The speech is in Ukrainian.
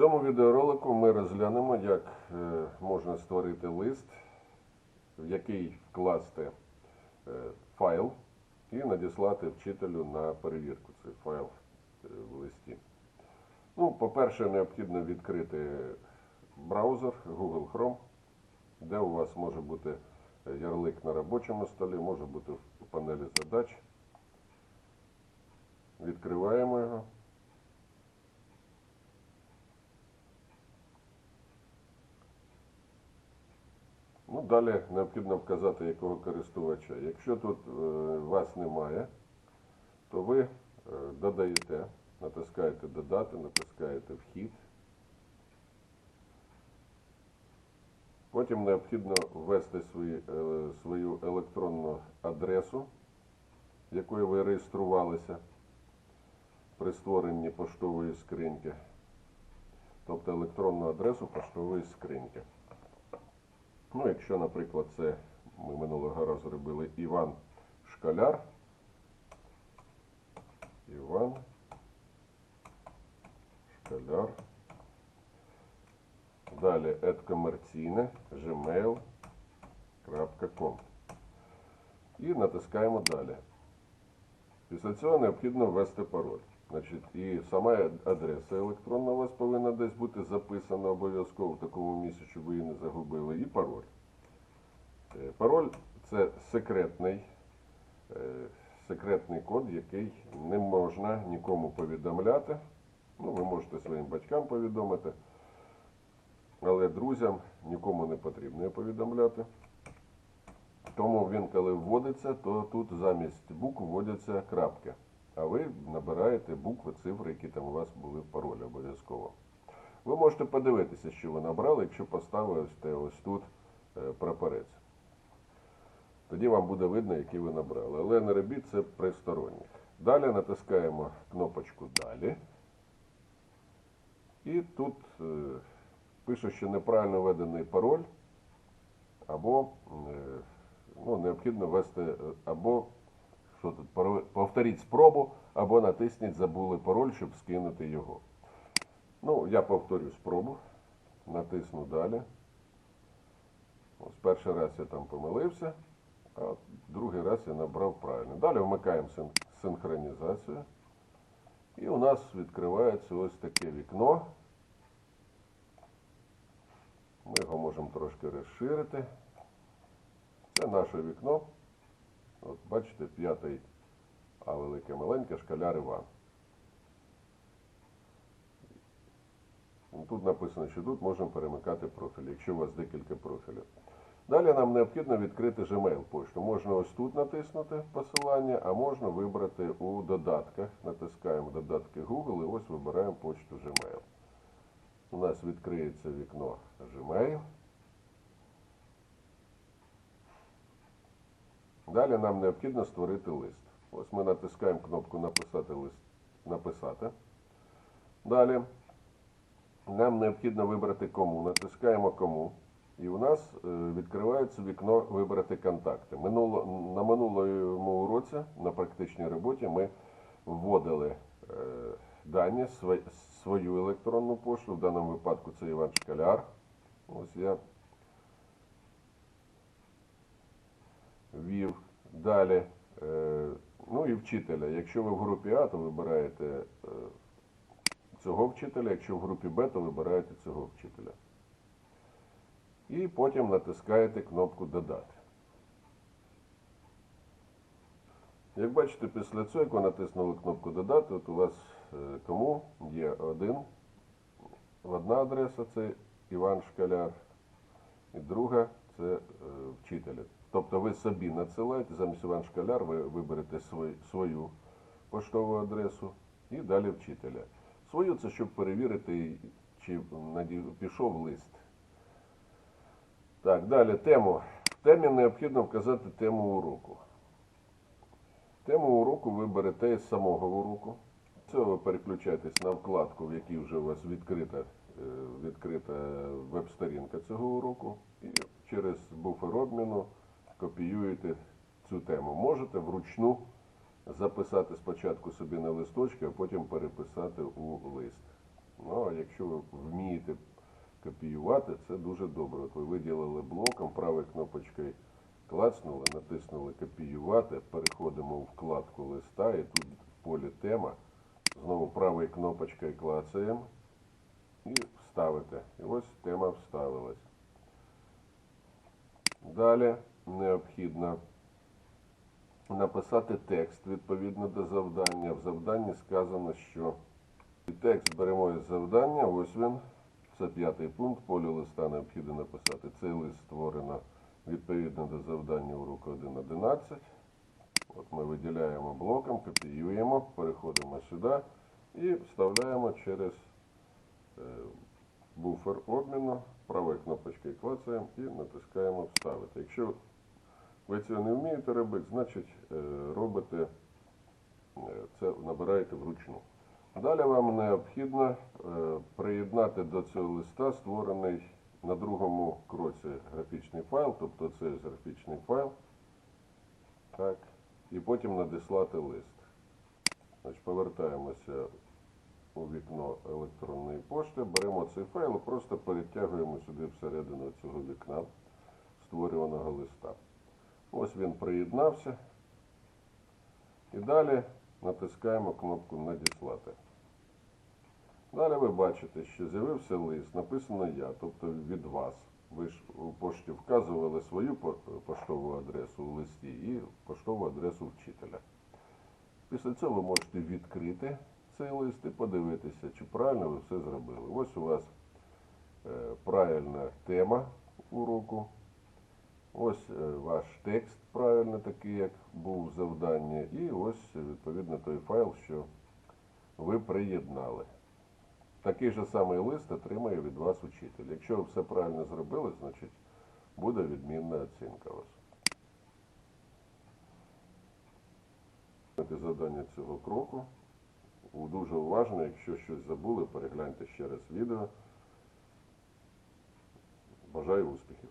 цьому відеоролику ми розглянемо, як е, можна створити лист, в який вкласти е, файл і надіслати вчителю на перевірку цей файл е, в листі. Ну, по-перше, необхідно відкрити браузер Google Chrome, де у вас може бути ярлик на робочому столі, може бути в панелі задач. Відкриваємо його. Ну, далі необхідно вказати, якого користувача. Якщо тут е, вас немає, то ви е, додаєте, натискаєте додати, натискаєте вхід. Потім необхідно ввести е, свою електронну адресу, якою ви реєструвалися при створенні поштової скриньки. Тобто електронну адресу поштової скриньки. Ну, якщо, наприклад, це ми минулого разу робили Іван Школяр. Іван Школяр. Далі едкомерційне gmail.com. І натискаємо далі. Після цього необхідно ввести пароль. Значить, і сама адреса електронна у вас повинна десь бути записана обов'язково в такому місці, щоб ви її не загубили. І пароль. Е, Пароль це секретний, е, секретний код, який не можна нікому повідомляти. Ну, ви можете своїм батькам повідомити, але друзям нікому не потрібно повідомляти. Тому він, коли вводиться, то тут замість букв вводяться крапки. А ви набираєте букви, цифри, які там у вас були в паролі обов'язково. Ви можете подивитися, що ви набрали, якщо поставите ось тут е, прапорець. Тоді вам буде видно, які ви набрали. Але не робіть це при сторонніх. Далі натискаємо кнопочку Далі. І тут е, пише, що неправильно введений пароль, або е, ну, необхідно ввести, або що тут, повторіть спробу, або натисніть Забули пароль, щоб скинути його. Ну, я повторю спробу, натисну далі. Ось перший раз я там помилився, а другий раз я набрав правильно. Далі вмикаємо син- синхронізацію. І у нас відкривається ось таке вікно. Ми його можемо трошки розширити. Це наше вікно. От бачите, п'ятий, а велике маленьке шкаляр Іван. Тут написано, що тут можемо перемикати профілі, якщо у вас декілька профілів. Далі нам необхідно відкрити Gmail пошту. Можна ось тут натиснути посилання, а можна вибрати у додатках. Натискаємо додатки Google і ось вибираємо почту Gmail. У нас відкриється вікно Gmail. Далі нам необхідно створити лист. Ось ми натискаємо кнопку Написати лист. Написати. Далі нам необхідно вибрати кому. Натискаємо кому. І у нас е, відкривається вікно Вибрати контакти. Минуло, на минулому уроці на практичній роботі ми вводили е, дані, свою електронну пошту. В даному випадку це Іван Шкаляр. Ось я ввів. Далі. е, Ну і вчителя. Якщо ви в групі А, то вибираєте е, цього вчителя, якщо в групі Б, то вибираєте цього вчителя. І потім натискаєте кнопку Додати. Як бачите, після цього, як ви натиснули кнопку Додати, от у вас е, кому є один, одна адреса це Іван Шкаляр, і друга це е. Тобто ви собі надсилаєте, замість Іван Шкаляр ви виберете свою поштову адресу і далі вчителя. Свою це щоб перевірити, чи пішов лист. Так, далі тему. В темі необхідно вказати тему уроку. Тему уроку ви берете із самого уроку. Цього ви переключаєтесь на вкладку, в якій вже у вас відкрита, е, відкрита веб-сторінка цього уроку. І через буфер обміну копіюєте цю тему. Можете вручну записати спочатку собі на листочки, а потім переписати у лист. Ну, а якщо ви вмієте копіювати, це дуже добре. От ви виділили блоком, правою кнопочкою клацнули, натиснули копіювати, переходимо у вкладку листа і тут в полі тема. Знову правою кнопочкою клацаємо і вставите. І ось тема вставилась. Далі необхідно написати текст відповідно до завдання. В завданні сказано, що і текст беремо із завдання, ось він. Це п'ятий пункт. Полі листа необхідно написати. Цей лист створено відповідно до завдання уроку 1.11. От ми виділяємо блоком, копіюємо, переходимо сюди і вставляємо через е, буфер обміну, правою кнопочкою клацаємо і натискаємо вставити. Якщо ви цього не вмієте робити, значить е, робите е, це набираєте вручну. Далі вам необхідно е, приєднати до цього листа створений на другому кроці графічний файл, тобто це графічний файл. Так. І потім надіслати лист. Значить, повертаємося у вікно електронної пошти, беремо цей файл і просто перетягуємо сюди всередину цього вікна створюваного листа. Ось він приєднався. І далі натискаємо кнопку Надіслати. Далі ви бачите, що з'явився лист, написано Я, тобто від вас. Ви ж у пошті вказували свою поштову адресу у листі і поштову адресу вчителя. Після цього ви можете відкрити цей лист і подивитися, чи правильно ви все зробили. Ось у вас е, правильна тема уроку. Ось е, ваш текст правильно такий, як був в завданні, і ось е, відповідно той файл, що ви приєднали. Такий же самий лист отримає від вас учитель. Якщо ви все правильно зробили, значить буде відмінна оцінка вас. Завдання цього кроку. Дуже уважно, якщо щось забули, перегляньте ще раз відео. Бажаю успіхів!